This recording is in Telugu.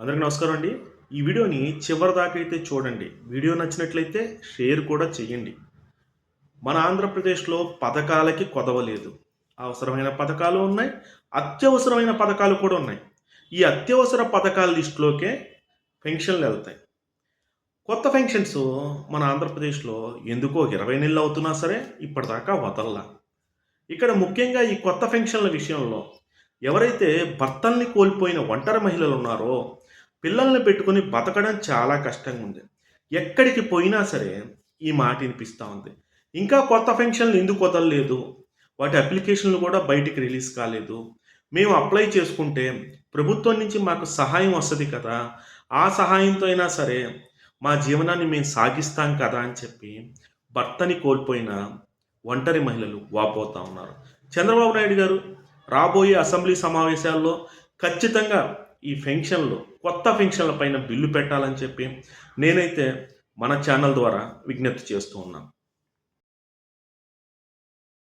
అందరికీ నమస్కారం అండి. ఈ వీడియోని చివరి దాకా అయితే చూడండి. వీడియో నచ్చినట్లయితే షేర్ కూడా చేయండి. మన ఆంధ్రప్రదేశ్లో పథకాలకి కొదవలేదు. అవసరమైన పథకాలు ఉన్నాయి. అత్యవసరమైన పథకాలు కూడా ఉన్నాయి. ఈ అత్యవసర పథకాల లిస్టులోకే పెన్షన్లు వెళ్తాయి. కొత్త పెన్షన్స్ మన ఆంధ్రప్రదేశ్లో ఎందుకో ఇరవై నెలలు అవుతున్నా సరే ఇప్పటిదాకా వదల్లా. ఇక్కడ ముఖ్యంగా ఈ కొత్త పెన్షన్ల విషయంలో ఎవరైతే భర్తల్ని కోల్పోయిన ఒంటరి మహిళలు ఉన్నారో పిల్లల్ని పెట్టుకుని బతకడం చాలా కష్టంగా ఉంది. ఎక్కడికి పోయినా సరే ఈ మాట వినిపిస్తూ ఉంది. ఇంకా కొత్త పెన్షన్లు ఎందుకు వదలలేదు? వాటి అప్లికేషన్లు కూడా బయటికి రిలీజ్ కాలేదు. మేము అప్లై చేసుకుంటే ప్రభుత్వం నుంచి మాకు సహాయం వస్తుంది కదా. ఆ సహాయంతో అయినా సరే మా జీవనాన్ని మేము సాగిస్తాం కదా అని చెప్పి భర్తని కోల్పోయిన ఒంటరి మహిళలు వాపోతూ ఉన్నారు. చంద్రబాబు నాయుడు గారు రాబోయే అసెంబ్లీ సమావేశాల్లో ఖచ్చితంగా ఈ ఫెన్షన్లు కొత్త ఫెన్షన్ల పైన బిల్లు పెట్టాలని చెప్పి నేనైతే మన ఛానల్ ద్వారా విజ్ఞప్తి చేస్తూ ఉన్నాను.